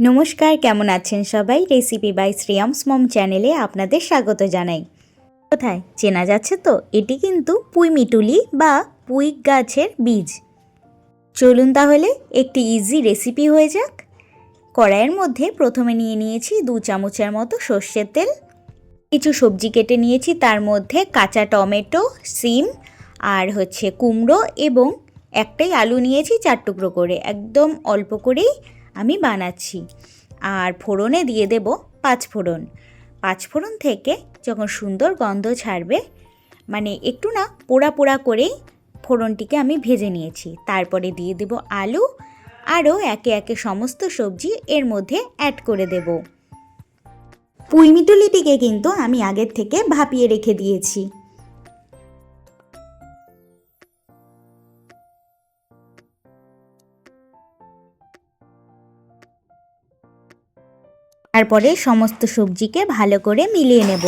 নমস্কার, কেমন আছেন সবাই? রেসিপি বাই শ্রেয়ামস মম চ্যানেলে আপনাদের স্বাগত জানাই। কোথায়? চেনা যাচ্ছে তো? এটি কিন্তু পুঁই মিটুলি বা পুঁই গাছের বীজ। চলুন তাহলে একটি ইজি রেসিপি হয়ে যাক। কড়াইয়ের মধ্যে প্রথমে নিয়ে নিয়েছি দু চামচের মতো সর্ষের তেল। কিছু সবজি কেটে নিয়েছি, তার মধ্যে কাঁচা টমেটো, সিম আর হচ্ছে কুমড়ো এবং একটাই আলু নিয়েছি চার টুকরো করে। একদম অল্প করেই আমি বানাচ্ছি। আর ফোড়নে দিয়ে দেব পাঁচ ফোড়ন। পাঁচ ফোড়ন থেকে যখন সুন্দর গন্ধ ছাড়বে মানে একটু না পোড়া পোড়া করেই ফোড়নটিকে আমি ভেজে নিয়েছি। তারপরে দিয়ে দেব আলু। আরও একে একে সমস্ত সবজি এর মধ্যে অ্যাড করে দেব। পুঁইমিটুলিটিকে কিন্তু আমি আগের থেকে ভাপিয়ে রেখে দিয়েছি। তারপরে সমস্ত সবজিকে ভালো করে মিলিয়ে নেব।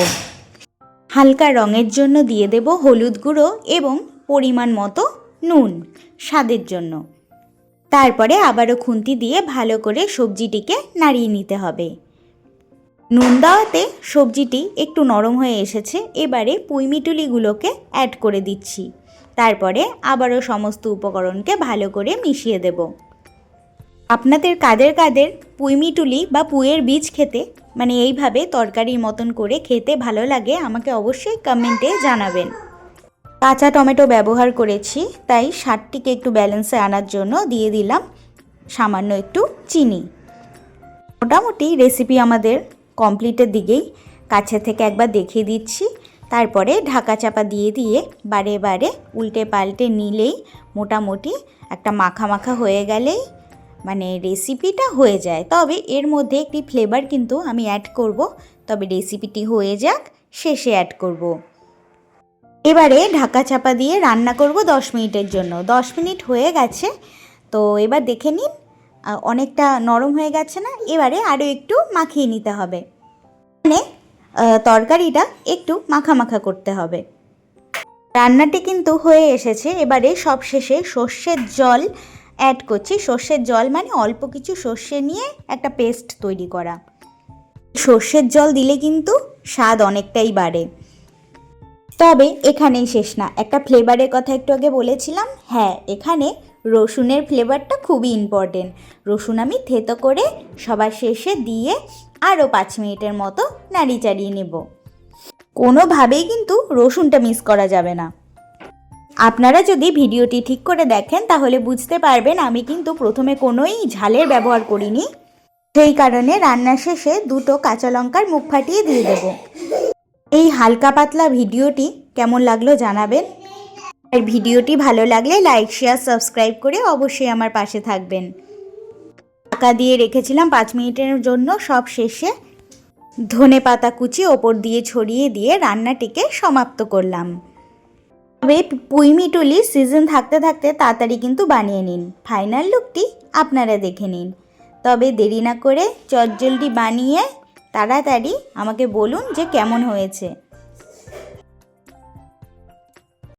হালকা রঙের জন্য দিয়ে দেব হলুদ গুঁড়ো এবং পরিমাণ মতো নুন স্বাদের জন্য। তারপরে আবারও খুন্তি দিয়ে ভালো করে সবজিটিকে নাড়িয়ে নিতে হবে। নুন দেওয়াতে সবজিটি একটু নরম হয়ে এসেছে, এবারে পুঁইমিটুলিগুলোকে অ্যাড করে দিচ্ছি। তারপরে আবারও সমস্ত উপকরণকে ভালো করে মিশিয়ে দেব। আপনাদের কাদের কাদের পুঁইমিটুলি বা পুঁয়ের বীজ খেতে মানে এইভাবে তরকারির মতন করে খেতে ভালো লাগে, আমাকে অবশ্যই কমেন্টে জানাবেন। কাঁচা টমেটো ব্যবহার করেছি, তাই স্বাদটিকে একটু ব্যালেন্সে আনার জন্য দিয়ে দিলাম সামান্য একটু চিনি। মোটামুটি রেসিপি আমাদের কমপ্লিটের দিকেই, কাছে থেকে একবার দেখিয়ে দিচ্ছি। তারপরে ঢাকা চাপা দিয়ে দিয়ে বারে বারে উল্টে পাল্টে নিলেই মোটামুটি একটা মাখা মাখা হয়ে গেলেই মানে রেসিপিটা হয়ে যায়। তবে এর মধ্যে একটি ফ্লেভার কিন্তু আমি অ্যাড করব। তবে রেসিপিটি হয়ে যাক, শেষে অ্যাড করব। এবারে ঢাকা চাপা দিয়ে রান্না করব দশ মিনিটের জন্য। দশ মিনিট হয়ে গেছে। তো এবার দেখে নিন অনেকটা নরম হয়ে গেছে না? এবারে আরও একটু মাখিয়ে নিতে হবে। মানে তরকারিটা একটু মাখা মাখা করতে হবে। রান্নাটি কিন্তু হয়ে এসেছে। এবারে সব শেষে সর্ষের জল অ্যাড করছি। সর্ষের জল মানে অল্প কিছু সর্ষে নিয়ে একটা পেস্ট তৈরি করা। সর্ষের জল দিলে কিন্তু স্বাদ অনেকটাই বাড়ে। তবে এখানেই শেষ না। একটা ফ্লেভারের কথা একটু আগে বলেছিলাম। হ্যাঁ এখানে রসুনের ফ্লেভারটা খুবই ইম্পর্টেন্ট রসুন আমি থেতো করে সবার শেষে দিয়ে আরও পাঁচ মিনিটের মতো নাড়ি চাড়িয়ে নেব। কোনোভাবেই কিন্তু রসুনটা মিস করা যাবে না। আপনারা যদি ভিডিওটি ঠিক করে দেখেন, তাহলে বুঝতে পারবেন আমি কিন্তু প্রথমে কোনোই ঝালের ব্যবহার করিনি। সেই কারণে রান্নার শেষে দুটো কাঁচা লঙ্কার মুখ ফাটিয়ে দিয়ে দেব। এই হালকা পাতলা ভিডিওটি কেমন লাগল জানাবেন। আর ভিডিওটি ভালো লাগলে লাইক, শেয়ার, সাবস্ক্রাইব করে অবশ্যই আমার পাশে থাকবেন। ঢাকা দিয়ে রেখেছিলাম পাঁচ মিনিটের জন্য সব শেষে। ধনে পাতা কুচি ওপর দিয়ে ছড়িয়ে দিয়ে রান্নাটিকে সমাপ্ত করলাম। তবে পুইমিটুলি সিজন থাকতে থাকতে তাড়াতাড়ি কিন্তু বানিয়ে নিন। ফাইনাল লুকটি আপনারা দেখে নিন। তবে দেরি না করে চটজলদি বানিয়ে তাড়াতাড়ি আমাকে বলুন যে কেমন হয়েছে।